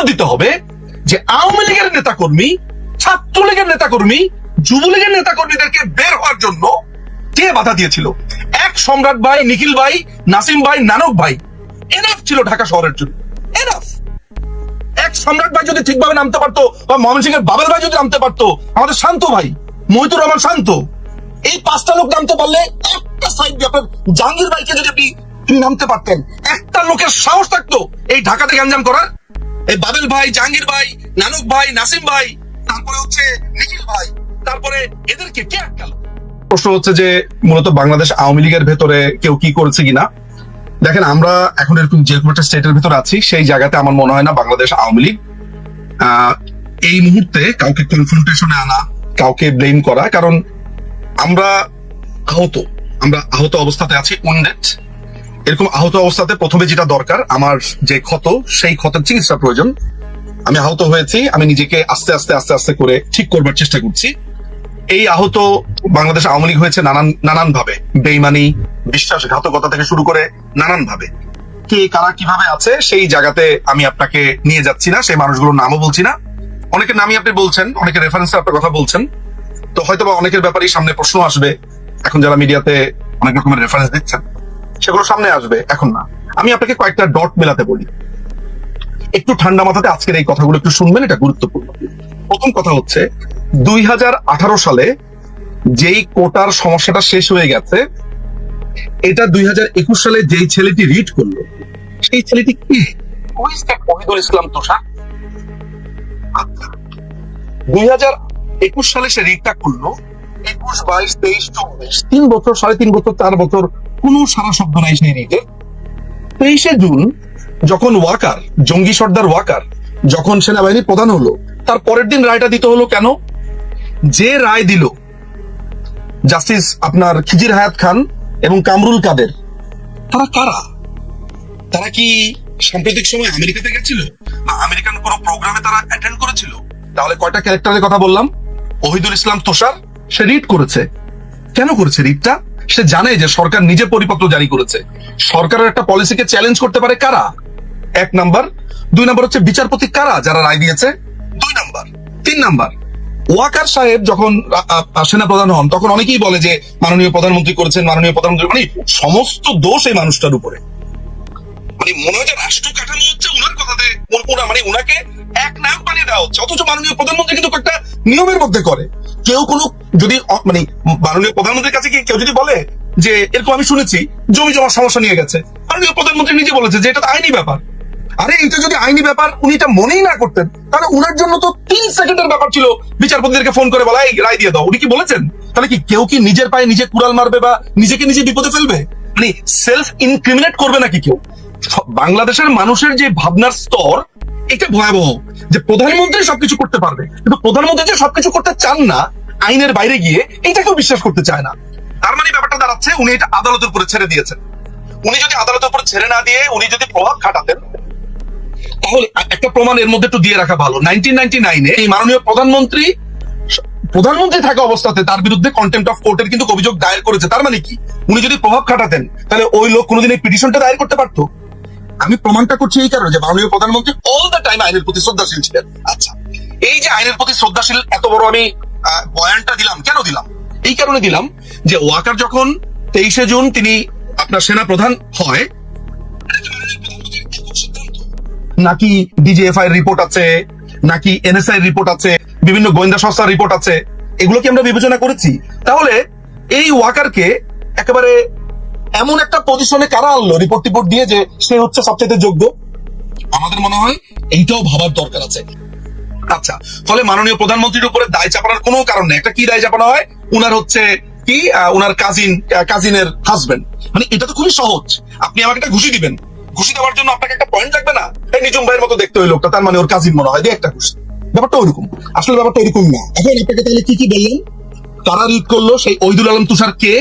উত্তর দিতে হবে যে আওয়ামী লীগের নেতাকর্মী, ছাত্রলীগের নেতাকর্মী, যুবলীগের নেতাকর্মীদেরকে বের হওয়ার জন্য কে বাধা দিয়েছিল? এক সম্রাট ভাই, নিখিল ভাই, নাসিম ভাই, নানক ভাই। এনাফ ছিল ঢাকা শহরের জন্য। এনাফ এক সম্রাট ভাই যদি ঠিকভাবে নামতে পারতো বা ময়মন সিং এর বাবেল ভাই যদি নামতে পারতো, আমাদের শান্ত ভাই, মহিতুর রহমান শান্ত, এই পাঁচটা লোক নামতে পারলে একটা সাইড দিয়ে জাহাঙ্গীর ভাইকে যদি আপনি নামতে পারতেন, একটা লোকের সাহস থাকতো এই ঢাকাতে গ্যাঞ্জাম করার। বাবেল ভাই, জাহাঙ্গীর ভাই, নানক ভাই, নাসিম ভাই, তারপরে হচ্ছে নিখিল ভাই, তারপরে এদেরকে কে আটকালো? প্রশ্ন হচ্ছে যে মূলত বাংলাদেশ আওয়ামী লীগের ভেতরে কেউ কি করেছে কিনা? দেখেন, আমরা এখন এরকম যে কোনো একটা স্টেটের ভিতর আছি, সেই জায়গাতে আমার মনে হয় না বাংলাদেশ আওয়ামী লীগ এই মুহূর্তে কাউকে কনফ্রন্টেশনে আনা, কাউকে ব্লেম করা, কারণ আমরা আহত আমরা আহত অবস্থাতে আছি উন্ডেড এরকম আহত অবস্থাতে প্রথমে যেটা দরকার, আমার যে ক্ষত, সেই ক্ষতের চিকিৎসা প্রয়োজন। আমি আহত হয়েছি, আমি নিজেকে আস্তে আস্তে আস্তে আস্তে করে ঠিক করবার চেষ্টা করছি। এই আহত বাংলাদেশ আওয়ামী লীগ হয়েছে নানান নানান ভাবে বেইমানি, বিশ্বাসঘাতকতা থেকে শুরু করে নানান ভাবে কে, কারা কীভাবে আছে, সেই জায়গাতে আমি আপনাকে নিয়ে যাচ্ছি না, সেই মানুষগুলোর নামও বলছি না। অনেকের নামই আপনি বলছেন, অনেকের রেফারেন্সে আপনার কথা বলছেন। তো হয়তো বা অনেকের ব্যাপারেই সামনে প্রশ্ন আসবে। এখন যারা মিডিয়াতে অনেক রকমের রেফারেন্স দিচ্ছেন সেগুলো সামনে আসবে, এখন না। আমি আপনাকে কয়েকটা ডট মেলাতে বলি। একটু ঠান্ডা মাথাতে আজকের এই কথাগুলো একটু শুনবেন, এটা গুরুত্বপূর্ণ। প্রথম কথা হচ্ছে, দুই সালে যেই কোটার সমস্যাটা শেষ হয়ে গেছে, এটা দুই সালে যেই ছেলেটি রিড করল, সেই ছেলেটি কে? ওহিদুল ইসলাম তোষা? দুই হাজার একুশ সালে সে রিডটা করল, একুশ, বাইশ, তেইশ, চব্বিশ, তিন বছর, সাড়ে তিন বছর, চার বছর কোনো সারা শব্দ নাই সেই তেইশে জুন, যখন ওয়াকার, জঙ্গি সর্দার ওয়াকার, যখন সেনাবাহিনী প্রধান হলো, তার পরের দিন রায়টা দিতে হলো কেন? যে রায় দিল, জাস্টিস আপনার খিজির হায়াত খান এবং কামরুল কাদের, তারা কারা? তারা কি সাম্প্রতিক সময় আমেরিকাতে গেছিল? বা আমেরিকান কোন প্রোগ্রামে তারা অ্যাটেন্ড করেছিল? তাহলে কয়টা ক্যারেক্টারের কথা বললাম? ওহিদুল ইসলাম তোষার, সে রিড করেছে। কেন করেছে রিডটা সে জানে যে সরকার নিজে পরিপত্র জারি করেছে। সরকারের একটা পলিসিকে চ্যালেঞ্জ করতে পারে কারা? এক নাম্বার। দুই নাম্বার হচ্ছে বিচারপতি কারা যারা রায় দিয়েছে? দুই নাম্বার। তিন নাম্বার। ওয়াকার সাহেব যখন আ- সেনাপ্রধান হন, তখন অনেকেই বলে যে মাননীয় প্রধানমন্ত্রী করেছেন, মাননীয় প্রধানমন্ত্রী মানে সমস্ত দোষ এই মানুষটার উপরে। মানে মনে হয় যে রাষ্ট্র কাঠামো হচ্ছে উনার কথাতে মানে উনাকে এক নায়ক বানিয়ে দেওয়া হচ্ছে। অথচ মাননীয় প্রধানমন্ত্রী কিন্তু একটা নিয়মের মধ্যে করে। কেউ কোনো যদি মানে মাননীয় প্রধানমন্ত্রীর কাছে কি কেউ যদি বলে যে, এরকম আমি শুনেছি, জমি জমার সমস্যা নিয়ে গেছে। মাননীয় প্রধানমন্ত্রী নিজে বলেছে যে, এটা আইনি ব্যাপার। আরে, এটা যদি আইনি ব্যাপার, উনি এটা মনেই না করতেন, তাহলে উনার জন্য তো তিন সেকেন্ডের ব্যাপার ছিল। বিচারপতিদেরকে ফোন করে বলা, এই, রায় দিয়ে দাও। উনি কি বলেছেন? তাহলে কি কেউ কি নিজের পায়ে নিজে কুড়াল মারবে বা নিজেকে নিজে বিপদে ফেলবে? মানে সেলফ ইনক্রিমিনেট করবে নাকি কেউ? বাংলাদেশের মানুষের যে ভাবনার স্তর, এটা ভয়াবহ। যে প্রধানমন্ত্রী সবকিছু করতে পারবে, কিন্তু প্রধানমন্ত্রী যে সবকিছু করতে চান না আইনের বাইরে গিয়ে এটা কেউ বিশ্বাস করতে চায় না। তার মানে ব্যাপারটা দাঁড়াচ্ছে, উনি এটা আদালতের উপরে ছেড়ে দিয়েছেন। উনি যদি আদালতের উপরে ছেড়ে না দিয়ে উনি যদি প্রভাব খাটাতেন, তাহলে একটা প্রমাণ এর মধ্যে একটু দিয়ে রাখা ভালো। নাইনটিন নাইনটি নাইনে এই মাননীয় প্রধানমন্ত্রী প্রধানমন্ত্রী থাকা অবস্থাতে তার বিরুদ্ধে কন্টেম্প অফ কোর্টের কিন্তু অভিযোগ দায়ের করেছে। তার মানে কি? উনি যদি প্রভাব খাটাতেন, তাহলে ওই লোক কোনোদিন এই পিটিশনটা দায়ের করতে পারতো? আমি প্রমাণটা করছি এই কারণে যে মাননীয় প্রধানমন্ত্রী অল দ্য টাইম আইনের প্রতি শ্রদ্ধাশীল ছিলেন। আচ্ছা এই যে আইনের প্রতি শ্রদ্ধাশীল, এত বড় আমি বয়ানটা দিলাম। কেন দিলাম? এই কারণে দিলাম যে ওয়াকার যখন তেইশে জুন তিনি আপনার সেনা প্রধান হয়, নাকি ডিজিএফআই রিপোর্ট আছে, নাকি এনএসআই রিপোর্ট আছে, বিভিন্ন গোয়েন্দা সংস্থার রিপোর্ট আছে, এগুলো কি আমরা বিবেচনা করেছি? তাহলে এই ওয়াকারকে একেবারে এমন একটা পজিশনে কারা আনলো? রিপোর্ট টিপোর্ট দিয়ে যে সে হচ্ছে সবচেয়ে যোগ্য? আমাদের মনে হয় এইটাও ভাবার দরকার আছে। আচ্ছা ফলে মাননীয় প্রধানমন্ত্রীর উপরে দায় চাপানোর কোনো কারণ নেই। একটা কি দায় চাপানো হয়? উনার হচ্ছে কি? উনার কাজিন কাজিনের হাজবেন্ড মানে এটা তো খুবই সহজ। আপনি আমাকে একটা ঘুষি দিবেন। ঘুষি দেওয়ার জন্য আপনাকে একটা পয়েন্ট লাগবে না? এই নিজুম ভাইয়ের মতো দেখতে ওই লোকটা, তার মানে ওর কাজিন মনে হয়। দিয়ে একটা ঘুষি। ব্যাপারটা ওইরকম। আসলে ব্যাপারটা এরকম না। এখন আপনাকে তাহলে কি কি বললেন? কারা রিড করল? সেই ওইদুল আলম তুষার কে?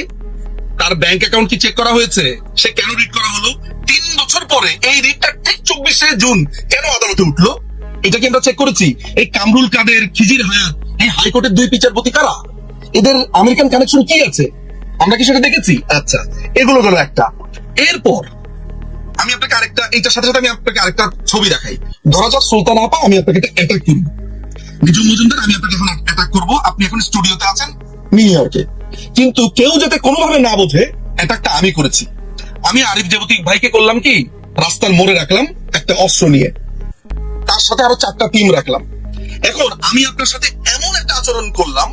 তার ব্যাংক অ্যাকাউন্ট কি চেক করা হয়েছে? সে কেন রিড করা হলো? তিন বছর পরে এই রিডটা ঠিক চব্বিশে জুন কেন আদালতে উঠল? এটা কি আমরা চেক করেছি? এই কামরুল কাদের, খিজির হায়াত, এই হাইকোর্টের দুই বিচারপতি কারা? এদের আমেরিকান কানেকশন কি আছে? আমরা কি সেটা দেখেছি? আচ্ছা এগুলো গেল একটা। এরপর, আমি আপনাকে আরেকটা এইটার সাথে সাথে আমি আপনাকে আরেকটা ছবি দেখাই। ধরা যাক সুলতান আপা, আমি আপনাকে একটা অ্যাটাক করব নিজুম মজুমদার, আমি আপনাকে এখন অ্যাটাক করব। আপনি এখন স্টুডিওতে আছেন নিউ ইয়র্কে কিন্তু কেউ যাতে কোনোভাবে না বোঝে অ্যাটাকটা আমি করেছি। আমি আরিফ দেবতিক ভাইকে করলাম কি? রাস্তার মোড়ে রাখলাম একটা অস্ত্র নিয়ে। তার সাথে আরও চারটা টিম রাখলাম। এখন আমি আপনার সাথে এমন একটা আচরণ করলাম,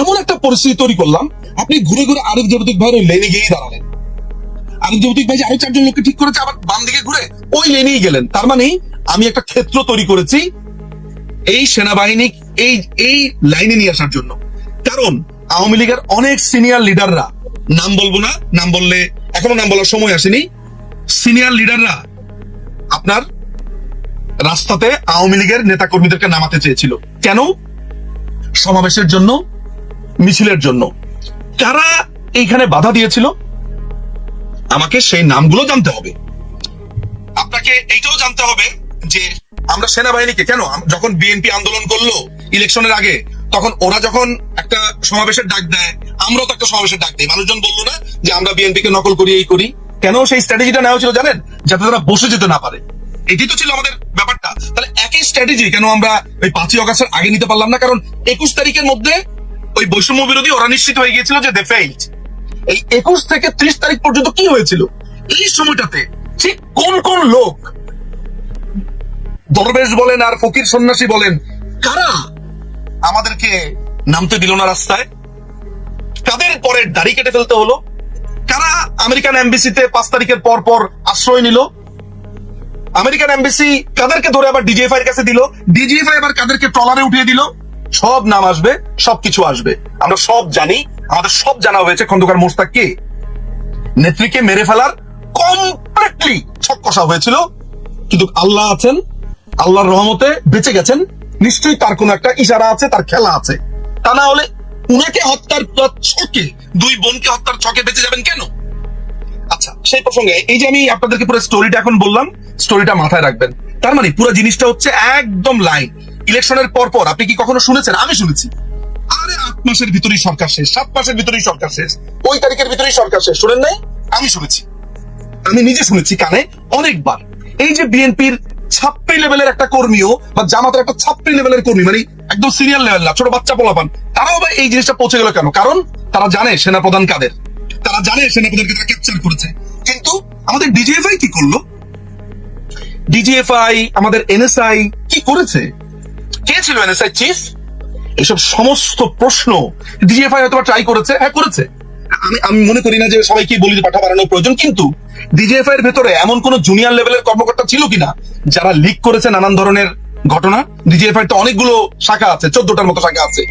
এমন একটা পরিস্থিতি তৈরি করলাম, আপনি ঘুরে ঘুরে আরিফ দেবতিক ভাইয়ের ওই লেনে গিয়েই দাঁড়ালেন। আরিফ দেবতিক ভাই আরও চারজন লোককে ঠিক করেছে, আবার বাম দিকে ঘুরে ওই লেনেই গেলেন। তার মানে আমি একটা ক্ষেত্র তৈরি করেছি এই সেনাবাহিনী, এই এই লাইনে নিয়ে আসার জন্য। কারণ আওয়ামী লীগের অনেক সিনিয়র লিডাররা নাম বলব না, নাম বললে এখনও নাম বলার সময় আসেনি সিনিয়র লিডাররা আপনার রাস্তাতে আওয়ামী লীগের নেতা কর্মীদেরকে নামাতে চেয়েছিল। কেন? সমাবেশের জন্য, মিছিলের জন্য। কারা এইখানে বাধা দিয়েছিল? আমাকে সেই নামগুলো জানতে হবে। আপনাকে এইটাও জানতে হবে যে আমরা সেনাবাহিনীকে, কেন? যখন বিএনপি আন্দোলন করল ইলেকশনের আগে, তখন ওরা যখন একটা সমাবেশের ডাক দেয়, আমরাও তো একটা সমাবেশের ডাক দিই। মানুষজন বলল না যে আমরা বিএনপি কে নকল করি, এই করি। কেন সেই স্ট্র্যাটেজিটা নেওয়া ছিল জানেন? যাতে তারা বসে যেতে না পারে। এটি তো ছিল আমাদের ব্যাপারটা। তাহলে একই স্ট্র্যাটেজি কেন আমরা ওই পাঁচই অগাস্টের আগে নিতে পারলাম না? কারণ একুশ তারিখের মধ্যে ওই বৈষম্য বিরোধী ওরা নিশ্চিত হয়ে গিয়েছিল যে দে ফেইল্ড এই একুশ থেকে ত্রিশ তারিখ পর্যন্ত কি হয়েছিল? এই সময়টাতে ঠিক কোন কোন লোক দরবেশ বলেন আর ফকির সন্ন্যাসী বলেন, কারা আমাদেরকে নামতে দিল না রাস্তায়? কাদের পরে দাড়ি কেটে ফেলতে হলো? কারা আমেরিকান এমবিসিতে পাঁচ তারিখের পর পর আশ্রয় নিল? আমেরিকান এমবিসি কাদেরকে ধরে আবার ডিজিএফআই এর কাছে দিল? ডিজিএফআই আবার কাদেরকে ট্রলারে উঠিয়ে দিল। সব নাম আসবে, সবকিছু আসবে। আমরা সব জানি, আমাদের সব জানা হয়েছে খন্দকার মোস্তাক কে। নেত্রীকে মেরে ফেলার কমপ্লিটলি ছক হয়েছিল। কিন্তু আল্লাহ আছেন, আল্লাহর রহমতে বেঁচে গেছেন। নিশ্চয়ই তার কোন একটা ইশারা আছে, তার খেলা আছে। তা না হলে উনাকে হত্যার ছকে, দুই বোনকে হত্যার ছকে বেঁচে যাবেন কেন? আচ্ছা সেই প্রসঙ্গে এই যে আমি আপনাদেরকে পুরো স্টোরিটা এখন বললাম স্টোরিটা মাথায় রাখবেন। তার মানে পুরো জিনিসটা হচ্ছে একদম লাইন ইলেকশনের পর পর, আপনি কি কখনো শুনেছেন? আমি শুনেছি। আরে, আট মাসের ভিতরেই সরকার শেষ, সাত মাসের ভিতরেই সরকার শেষ। ওই তারিখের ভিতরেই সরকার শেষ। শুনেন নাই? আমি শুনেছি। আমি নিজে শুনেছি কানে অনেকবার। এই যে বিএনপির ছাপ্পি লেভেলের একটা কর্মীও, বা জামাতের একটা ছাপ্পি লেভেলের কর্মী মানে একদম সিনিয়র লেভেল না, ছোট বাচ্চা পোলাপান, তারাও এই জিনিসটা পৌঁছে গেল কেন? কারণ তারা জানে সেনাপ্রধান কাদের। তারা জানে সেনাপ্রধানকে তারা ক্যাপচার করেছে। কিন্তু আমাদের ডিজিএফআই কি করল? ডিজিএফআই আমাদের এনএসআই কি করেছে? কে ছিল এনএসআই চিফ এসব সমস্ত প্রশ্ন ডিজিএফআই হয়তো ট্রাই করেছে হ্যাঁ করেছে। আমি আমি মনে করি না যে সবাইকে বলি পাঠা বাড়ানোর প্রয়োজন, কিন্তু ডিজিএফআই এর ভেতরে এমন কোন জুনিয়র লেভেলের কর্মকর্তা ছিল কিনা, যারা লিক করেছে নানান ধরনের ঘটনা? ডিজিএফআই তো অনেকগুলো শাখা আছে, চোদ্দটার মতো শাখা আছে।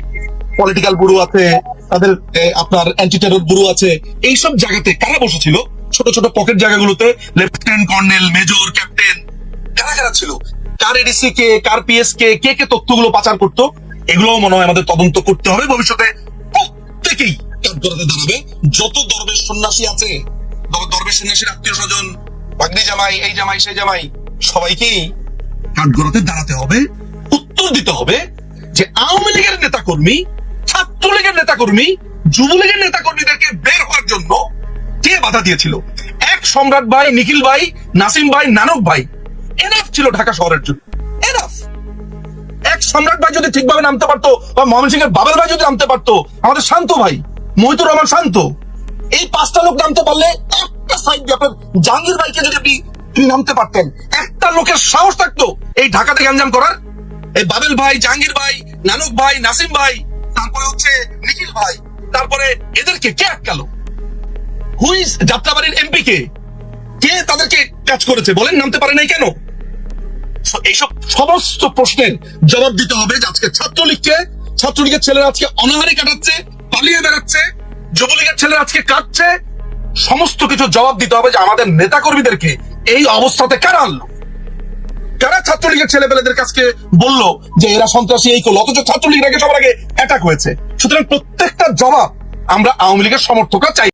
পলিটিক্যাল ব্যুরো আছে তাদের আপনার অ্যান্টি টেরর ব্যুরো আছে। এইসব জায়গাতে কারা বসেছিল? ছোট ছোট পকেট জায়গাগুলোতে লেফটেন্যান্ট কর্নেল মেজর ক্যাপ্টেন কারা কারা ছিল? কার এডিসি কে, কার পিএস কে কে কে তথ্যগুলো পাচার করতো? এগুলোও মনে হয় আমাদের তদন্ত করতে হবে। ভবিষ্যতে প্রত্যেকেই দাঁড়াবে। যত দরবেশ সন্ন্যাসী আছে দরবেশ সন্ন্যাসীর আত্মীয় স্বজন, ভাগ্নি জামাই, এই জামাই, সেই জামাই, সবাইকেই কাঠগড়াতে দাঁড়াতে হবে। উত্তর দিতে হবে যে আওয়ামী লীগের নেতা কর্মী ছাত্রলীগের নেতা কর্মী যুবলীগের নেতা কর্মীদেরকে বের হওয়ার জন্য কে বাধা দিয়েছিল? এক সম্রাট ভাই, নিখিল ভাই, নাসিম ভাই, নানক ভাই। এনাফ ছিল ঢাকা শহরের জন্য। এনাফ এক সম্রাট ভাই যদি ঠিকভাবে নামতে পারতো, বা মোহাম্মদ সিং এর বাবেল ভাই যদি নামতে পারতো, আমাদের শান্ত ভাই, মহিতুর রহমান শান্ত, এই পাঁচটা লোক নামতে পারলে একটা সাইড দিয়ে আপনার জাহাঙ্গীর ভাইকে যদি আপনি নামতে পারতেন, একটা লোকের সাহস থাকতো এই ঢাকাতে গ্যাঞ্জাম করার। এই বাবেল ভাই, জাহাঙ্গীর ভাই, নানক ভাই, নাসিম ভাই তারপরে হচ্ছে নিখিল ভাই। তারপরে এদেরকে কে আটকালো? হুইজ যাত্রাবাড়ির এমপি কে? কে তাদেরকে কাজ করেছে? বলেন, নামতে পারে নাই কেন? এইসব সমস্ত প্রশ্নের জবাব দিতে হবে যে আজকে ছাত্রলীগকে, ছাত্রলীগের ছেলেরা আজকে অনাহারে কাটাচ্ছে, পালিয়ে বেড়াচ্ছে, যুবলীগের ছেলেরা আজকে কাটছে সমস্ত কিছু জবাব দিতে হবে যে আমাদের নেতা কর্মীদেরকে এই অবস্থাতে কারা আনলো? কারা ছাত্রলীগের ছেলেপেলেদের কাছে বলল যে এরা সন্ত্রাসী এই করল? অথচ ছাত্রলীগের আগে সবার আগে অ্যাটাক হয়েছে। সুতরাং প্রত্যেকটা জবাব আমরা আওয়ামী লীগের সমর্থকরা চাই।